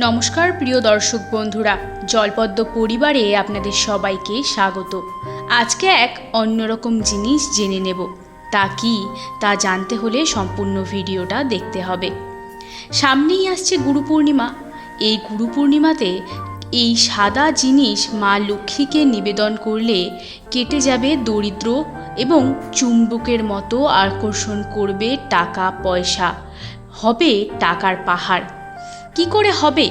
নমস্কার প্রিয় দর্শক বন্ধুরা, জলপদ্ম পরিবারে আপনাদের সবাইকে স্বাগত। আজকে এক অন্যরকম জিনিস জেনে নেব, তা কি তা জানতে হলে সম্পূর্ণ ভিডিওটা দেখতে হবে। সামনেই আসছে গুরু পূর্ণিমা। এই গুরু পূর্ণিমাতে এই সাদা জিনিস মা লক্ষ্মীকে নিবেদন করলে কেটে যাবে দরিদ্র এবং চুম্বকের মতো আকর্ষণ করবে টাকা পয়সা হবে টাকার পাহাড়। কি করে হবে?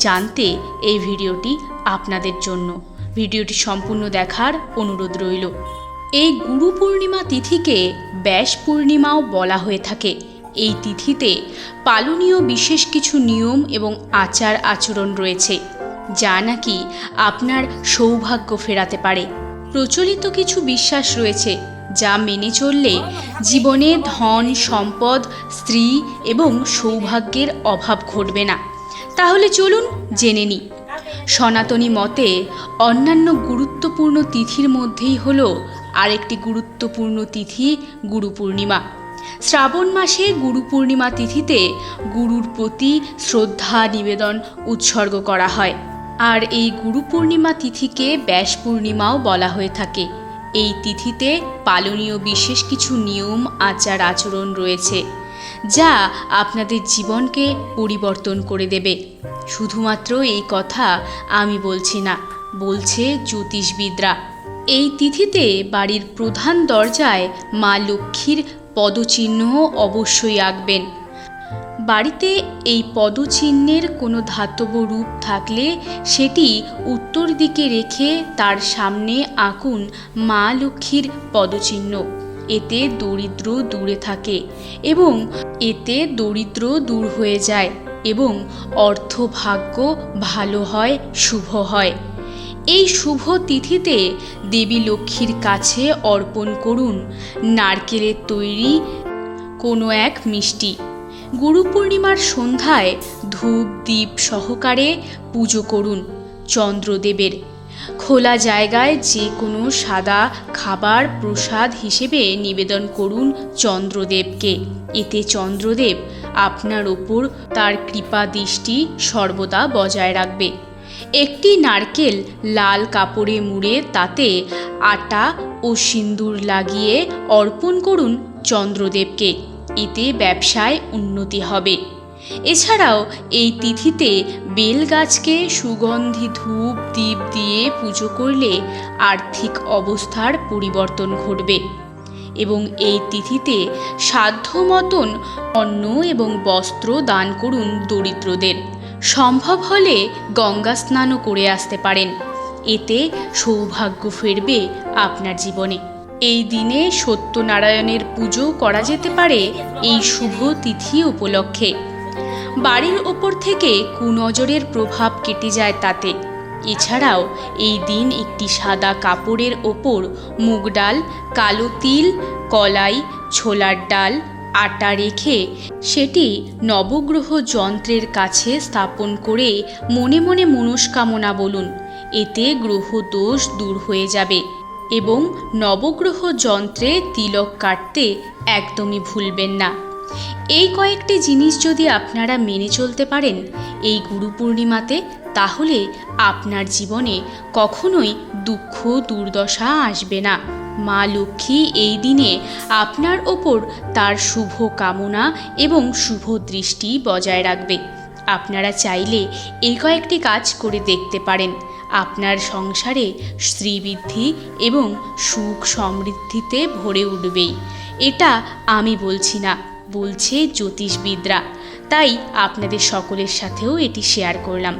জানতে এই ভিডিওটি আপনাদের জন্য। ভিডিওটি সম্পূর্ণ দেখার অনুরোধ রইল। এই গুরু পূর্ণিমা তিথিকে ব্যাস পূর্ণিমাও বলা হয়ে থাকে। এই তিথিতে পালনীয় বিশেষ কিছু নিয়ম এবং আচার আচরণ রয়েছে, যা নাকি আপনার সৌভাগ্য ফেরাতে পারে। প্রচলিত কিছু বিশ্বাস রয়েছে যা মেনে চললে জীবনে ধন, সম্পদ, স্ত্রী এবং সৌভাগ্যের অভাব ঘটবে না। তাহলে চলুন জেনে নিই। সনাতনী মতে অন্যান্য গুরুত্বপূর্ণ তিথির মধ্যেই হল আরেকটি গুরুত্বপূর্ণ তিথি গুরু পূর্ণিমা। শ্রাবণ মাসে গুরু পূর্ণিমা তিথিতে গুরুর প্রতি শ্রদ্ধা, নিবেদন, উৎসর্গ করা হয়। আর এই গুরু পূর্ণিমা তিথিকে ব্যাস পূর্ণিমাও বলা হয়ে থাকে। এই তিথিতে পালনীয় বিশেষ কিছু নিয়ম, আচার, আচরণ রয়েছে, যা আপনাদের জীবনকে পরিবর্তন করে দেবে। শুধুমাত্র এই কথা আমি বলছি না, বলছে জ্যোতিষবিদরা। এই তিথিতে বাড়ির প্রধান দরজায় মা লক্ষ্মীর পদচিহ্ন অবশ্যই আঁকবেন। বাড়িতে এই পদচিহ্নের কোনো ধাতব রূপ থাকলে সেটি উত্তর দিকে রেখে তার সামনে আঁকুন মা লক্ষ্মীর পদচিহ্ন। এতে দরিদ্র দূরে থাকে এবং এতে দরিদ্র দূর হয়ে যায় এবং অর্থভাগ্য ভালো হয়, শুভ হয়। এই শুভ তিথিতে দেবী লক্ষ্মীর কাছে অর্পণ করুন। নারকেলের তৈরি কোনো এক মিষ্টি। গুরু পূর্ণিমার সন্ধ্যায় ধূপ দ্বীপ সহকারে পুজো করুন চন্দ্রদেবের। খোলা জায়গায় যে কোনো সাদা খাবার প্রসাদ হিসেবে নিবেদন করুন চন্দ্রদেবকে। এতে চন্দ্রদেব আপনার ওপর তার কৃপা দৃষ্টি সর্বদা বজায় রাখবে। একটি নারকেল লাল কাপড়ে মুড়ে তাতে আটা ও সিন্দুর লাগিয়ে অর্পণ করুন চন্দ্রদেবকে। এতে ব্যবসায় উন্নতি হবে। এছাড়াও এই তিথিতে বেল গাছকে সুগন্ধি ধূপ দ্বীপ দিয়ে পুজো করলে আর্থিক অবস্থার পরিবর্তন ঘটবে এবং এই তিথিতে সাধ্য মতন অন্ন এবং বস্ত্র দান করুন দরিদ্রদের। সম্ভব হলে গঙ্গা স্নানও করে আসতে পারেন। এতে সৌভাগ্য ফিরবে আপনার জীবনে। এই দিনে সত্যনারায়ণের পুজো করা যেতে পারে এই শুভ তিথি উপলক্ষে। বাড়ির ওপর থেকে কুনজরের প্রভাব কেটে যায় তাতে। এছাড়াও এই দিন একটি সাদা কাপড়ের ওপর মুগ ডাল, কালো তিল, কলাই, ছোলার ডাল, আটা রেখে সেটি নবগ্রহ যন্ত্রের কাছে স্থাপন করে মনে মনে মনস্কামনা বলুন। এতে গ্রহ দোষ দূর হয়ে যাবে। এবং নবগ্রহ যন্ত্রে তিলক কাটতে একদমই ভুলবেন না। এই কয়েকটি জিনিস যদি আপনারা মেনে চলতে পারেন এই গুরু পূর্ণিমাতে, তাহলে আপনার জীবনে কখনোই দুঃখ, দুর্দশা আসবে না। মা লক্ষ্মী এই দিনে আপনার ওপর তার শুভ কামনা এবং শুভ দৃষ্টি বজায় রাখবে। আপনারা চাইলে এই কয়েকটি কাজ করে দেখতে পারেন। আপনার সংসারে শ্রীবৃদ্ধি এবং সুখ সমৃদ্ধিতে ভরে উঠবেই। এটা আমি বলছি না, বলছে জ্যোতিষবিদরা। তাই আপনাদের সকলের সাথেও এটি শেয়ার করলাম।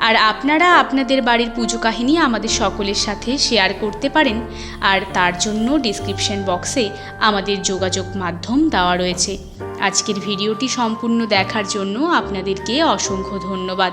আর আপনারা আপনাদের বাড়ির পুজো কাহিনী আমাদের সকলের সাথে শেয়ার করতে পারেন, আর তার জন্য ডিসক্রিপশন বক্সে আমাদের যোগাযোগ মাধ্যম দেওয়া রয়েছে। আজকের ভিডিওটি সম্পূর্ণ দেখার জন্য আপনাদেরকে অসংখ্য ধন্যবাদ।